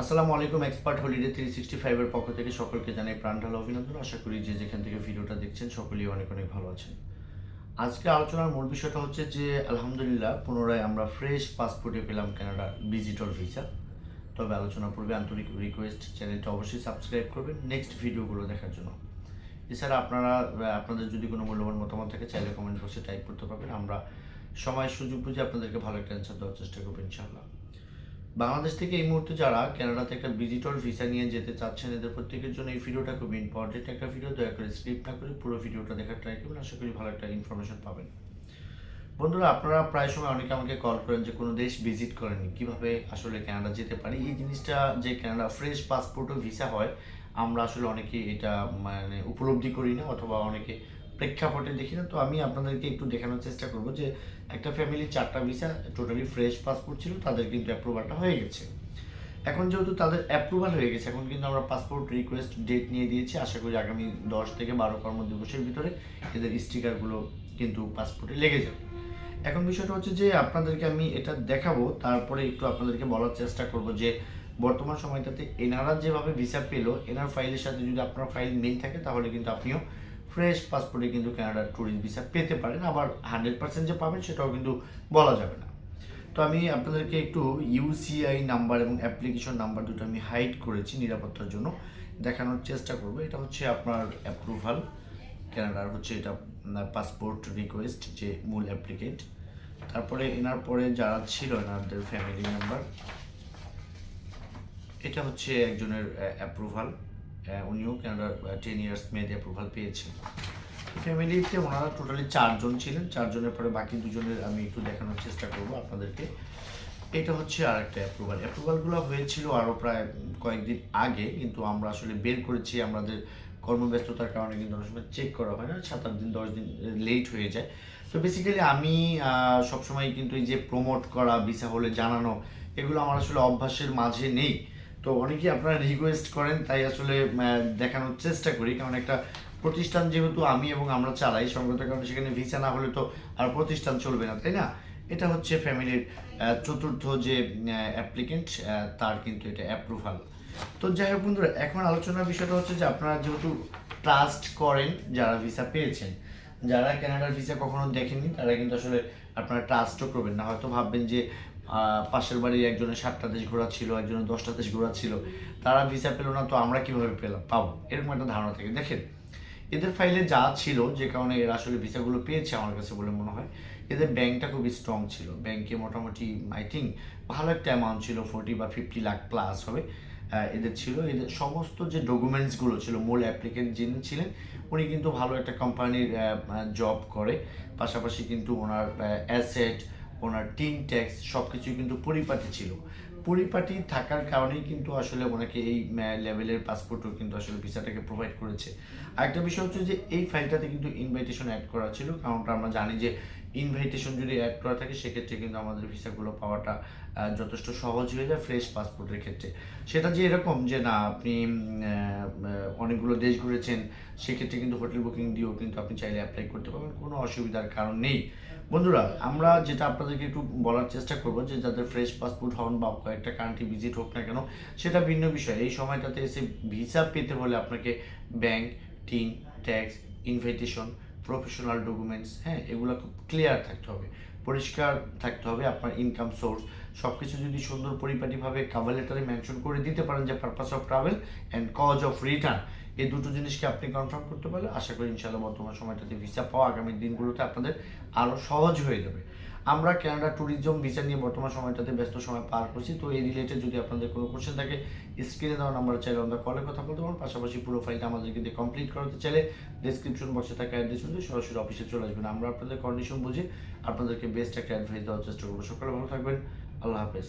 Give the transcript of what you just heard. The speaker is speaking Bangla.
আসসালামু আলাইকুম, এক্সপার্ট হলিডে থ্রি সিক্সটি ফাইভের পক্ষ থেকে সকলকে জানাই প্রাণ ঢালা অভিনন্দন। আশা করি যে যেখান থেকে ভিডিওটা দেখছেন সকলেই অনেক অনেক ভালো আছেন। আজকে আলোচনার মূল বিষয়টা হচ্ছে যে, আলহামদুলিল্লাহ পুনরায় আমরা ফ্রেশ পাসপোর্টে পেলাম কানাডা ভিজিটর ভিসা তবে আলোচনা পূর্বে আন্তরিক রিকোয়েস্ট চ্যানেলটা অবশ্যই সাবস্ক্রাইব করবেন নেক্সট ভিডিওগুলো দেখার জন্য। এছাড়া আপনারা আপনাদের যদি কোনো মূল্যবান মতামত থাকে, চাইলে কমেন্ট বক্সে টাইপ করতে পারবেন। আমরা সময় সুযোগ বুঝে আপনাদেরকে ভালো একটা অ্যান্সার দেওয়ার চেষ্টা করব, ইনশাআল্লাহ। বাংলাদেশ থেকে এই মুহূর্তে যারা কানাডাতে একটা ভিজিটর ভিসা নিয়ে যেতে চাচ্ছেন, এদের প্রত্যেকের জন্য এই ভিডিওটা খুব ইম্পর্টেন্ট একটা ভিডিও দয়া করে স্ক্রিপ্ট না করে পুরো ভিডিওটা দেখার ট্রাই করবেন। আশা করি ভালো একটা ইনফরমেশন পাবেন। বন্ধুরা, আপনারা প্রায় সময় অনেকে আমাকে কল করেন যে, কোনো দেশ ভিজিট করেনি কীভাবে আসলে কানাডা যেতে পারি? এই জিনিসটা যে ক্যানাডা ফ্রেশ পাসপোর্ট ও ভিসা হয়, আমরা আসলে অনেকে এটা মানে উপলব্ধি করি না, অথবা অনেকে প্রেক্ষাপটে দেখি না, তো আমি আপনাদেরকে একটু দেখানোর চেষ্টা করব যে একটা ফ্যামিলির চারটা ভিসা টোটালি ফ্রেশ পাসপোর্ট ছিল তাদের কিন্তু অ্যাপ্রুভালটা হয়ে গেছে। এখন যেহেতু তাদের অ্যাপ্রুভাল হয়ে গেছে, এখন কিন্তু আমরা পাসপোর্ট রিকোয়েস্ট ডেট নিয়ে দিয়েছি, আশা করি আগামী দশ থেকে বারো কর্মদিবসের ভিতরে এদের স্টিকারগুলো কিন্তু পাসপোর্টে লেগে যাবে। এখন বিষয়টা হচ্ছে যে আপনাদেরকে আমি এটা দেখাবো, তারপরে একটু আপনাদেরকে বলার চেষ্টা করব যে বর্তমান সময়টাতে এনারা যেভাবে ভিসা পেল এনার ফাইলের সাথে যদি আপনার ফাইল মিল থাকে, তাহলে কিন্তু আপনিও ফ্রেশ পাসপোর্টে কিন্তু কানাডার ট্যুরিস্ট ভিসা পেতে পারেন। আবার হান্ড্রেড পার্সেন্ট যে পাবেন সেটাও কিন্তু বলা যাবে না। তো আমি আপনাদেরকে একটু ইউসিআই নাম্বার এবং অ্যাপ্লিকেশন নাম্বার দুটো আমি হাইড করেছি নিরাপত্তার জন্য। দেখানোর চেষ্টা করব। এটা হচ্ছে আপনার অ্যাপ্রুভাল কানাডার হচ্ছে এটা পাসপোর্ট রিকোয়েস্ট যে মূল অ্যাপ্লিকেন্ট তারপরে এনার পরে যারা ছিল এনাদের ফ্যামিলি মেম্বার এটা হচ্ছে একজনের অ্যাপ্রুভাল উনিও কানাডার টেন ইয়ার্স মেয়েদের অ্যাপ্রুভাল পেয়েছেন। ফ্যামিলিতে ওনারা টোটালি চারজন ছিলেন। চারজনের পরে বাকি দুজনের আমি একটু দেখানোর চেষ্টা করব আপনাদেরকে। এটা হচ্ছে আর একটা অ্যাপ্রুভাল অ্যাপ্রুভালগুলো হয়েছিল আরও প্রায় কয়েকদিন আগে, কিন্তু আমরা আসলে বের করেছি। আমাদের কর্মব্যস্ততার কারণে কিন্তু অনেক সময় চেক করা হয় না। সাত, আট দিন, দশ দিন লেট হয়ে যায়। তো বেসিক্যালি আমি সবসময় কিন্তু এই যে প্রমোট করা ভিসা হলে জানানো, এগুলো আমার আসলে অভ্যাসের মাঝে নেই। তো অনেকেই আপনারা রিকোয়েস্ট করেন, তাই আসলে দেখানোর চেষ্টা করি। কারণ একটা প্রতিষ্ঠান যেহেতু আমি এবং আমরা চালাই সঙ্গত, কারণে সেখানে ভিসা না হলে তো আর প্রতিষ্ঠান চলবে না, তাই না? এটা হচ্ছে ফ্যামিলির চতুর্থ যে অ্যাপ্লিকেন্ট তার কিন্তু এটা অ্যাপ্রুভাল তো যাই হোক বন্ধুরা, এখন আলোচনার বিষয়টা হচ্ছে যে আপনারা যেহেতু ট্রাস্ট করেন যারা ভিসা পেয়েছেন, যারা কানাডার ভিসা কখনো দেখেননি, তারা কিন্তু আসলে আপনারা ট্রাস্টও করবেন না। হয়তো ভাববেন যে পাশের বাড়ির একজনের সাতটা দেশ ঘোরা ছিল, একজনের দশটা দেশ ঘোরা ছিল। তারা ভিসা পেল না, তো আমরা কীভাবে পেলাম? পাবো? এরকম একটা ধারণা থাকে। দেখেন, এদের ফাইলে যা ছিল, যে কারণে এরা আসলে ভিসাগুলো পেয়েছে আমার কাছে বলে মনে হয়, এদের ব্যাংকটা খুবই স্ট্রং ছিল। ব্যাংকে মোটামুটি আই থিঙ্ক ভালো একটা অ্যামাউন্ট ছিল ফোর্টি বা ফিফটি লাখ প্লাস হবে এদের ছিল। এদের সমস্ত যে ডকুমেন্টসগুলো ছিল, মূল অ্যাপ্লিকেন্ট যিনি ছিলেন, উনি কিন্তু ভালো একটা কোম্পানির জব করে। পাশাপাশি কিন্তু ওনার অ্যাসেট ওনার টিন ট্যাক্স সব কিছুই কিন্তু পরিপাটি ছিল। পরিপাটি থাকার কারণেই কিন্তু আসলে ওনাকে এই লেভেলের পাসপোর্টও কিন্তু আসলে ভিসাটাকে প্রোভাইড করেছে। আরেকটা বিষয় হচ্ছে যে এই ফাইলটাতে কিন্তু ইনভাইটেশন অ্যাড করা ছিল, কারণটা আমরা জানি যে ইনভাইটেশন যদি অ্যাড করা থাকে, সেক্ষেত্রে কিন্তু আমাদের ভিসাগুলো পাওয়াটা যথেষ্ট সহজ হয়ে যায় ফ্রেশ পাসপোর্টের ক্ষেত্রে। সেটা যে এরকম যে না, আপনি অনেকগুলো দেশ ঘুরেছেন, সেক্ষেত্রে কিন্তু হোটেল বুকিং দিয়েও কিন্তু আপনি চাইলে অ্যাপ্লাই করতে পারবেন, কোনো অসুবিধার কারণ নেই। বন্ধুরা, আমরা যেটা আপনাদেরকে একটু বলার চেষ্টা করব যে যাদের ফ্রেশ পাসপোর্ট হন বা কয়েকটা কান্ট্রি ভিজিট হোক না কেন, সেটা ভিন্ন বিষয়। এই সময়টাতে এসে ভিসা পেতে হলে আপনাকে bank TIN tax invitation professional documents হ্যাঁ এগুলো খুব ক্লিয়ার থাকতে হবে। পরিষ্কার থাকতে হবে আপনার ইনকাম সোর্স সব কিছু যদি সুন্দর পরিপাটিভাবে কাভার লেটারে মেনশন করে দিতে পারেন যে purpose of travel and cause of return এই দুটো জিনিসকে আপনি কনফার্ম করতে পারলে আশা করি ইনশাল্লাহ বর্তমান সময়টাতে ভিসা পাওয়া আগামী দিনগুলোতে আপনাদের আরও সহজ হয়ে যাবে। আমরা ক্যানাডা ট্যুরিজম ভিসা নিয়ে বর্তমান সময়টাতে ব্যস্ত সময় পার করছি। তো এই রিলেটেড যদি আপনাদের কোনো কোশ্চেন থাকে স্ক্রিনে দেওয়া নাম্বার চাইলে আমরা কলে কথা বলতে পারব। পাশাপাশি পুরো ফাইলটা আমাদেরকে দিয়ে কমপ্লিট করাতে চাইলে ডিসক্রিপশন বক্সে থাকা অ্যাড্রেস অনুযায়ী সরাসরি অফিসে চলে আসবেন। আমরা আপনাদের কন্ডিশন বুঝে আপনাদেরকে বেস্ট একটা অ্যাডভাইস দেওয়ার চেষ্টা করব। সকালে ভালো থাকবেন। আল্লাহ হাফেজ।